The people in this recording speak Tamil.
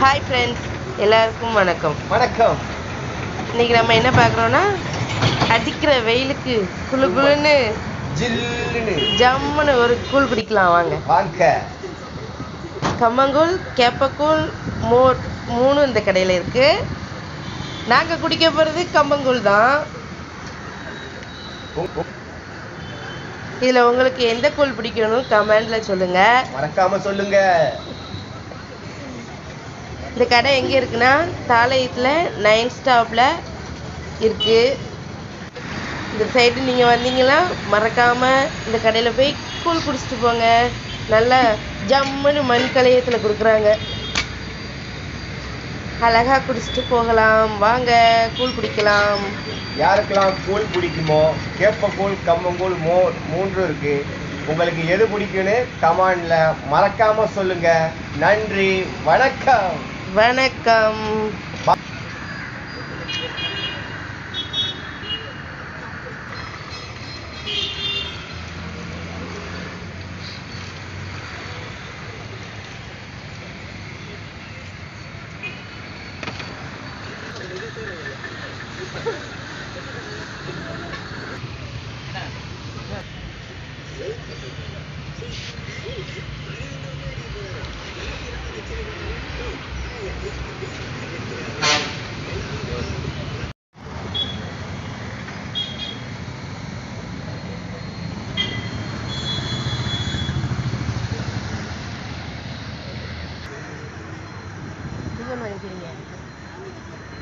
ஹாய் ஃப்ரெண்ட்ஸ் எல்லாருக்கும் வணக்கம். வணக்கம். இன்னைக்கு நம்ம என்ன பார்க்குறோன்னா அடிக்கிற வெயிலுக்கு குளு குளுன்னு ஜில்லுன்னு. ஜம்முன்னு ஒரு கூழ் குடிக்கலாம் வாங்க. வாங்க. கம்மங்கூழ் கேப்பக்கூழ் மோர் மூணும் இந்த கடையில் இருக்கு. நாங்கள் குடிக்க போகிறது கம்பங்கூழ் தான். இதில் உங்களுக்கு எந்த கூழ் பிடிக்கணும் கமெண்டில் சொல்லுங்கள் மறக்காம சொல்லுங்க. இந்த கடை எங்கே இருக்குன்னா தாளையத்தில் நைன் ஸ்டாப்பில் இருக்குது இந்த சைடு நீங்கள் வந்தீங்கன்னா மறக்காமல் இந்த கடையில் போய் கூழ் குடிச்சிட்டு போங்க. நல்லா ஜம்முன்னு மண் கலையத்தில் கொடுக்குறாங்க. அழகாக குடிச்சிட்டு போகலாம். வாங்க கூழ் குடிக்கலாம். யாருக்கெல்லாம் கூழ் பிடிக்குமோ கேப்பக்கூழ் கம்மங்கூழ் மோ மூன்று இருக்குது உங்களுக்கு எது பிடிக்கும்னு கமாண்டில் மறக்காமல் சொல்லுங்கள் நன்றி வணக்கம். வணக்கம். 给你。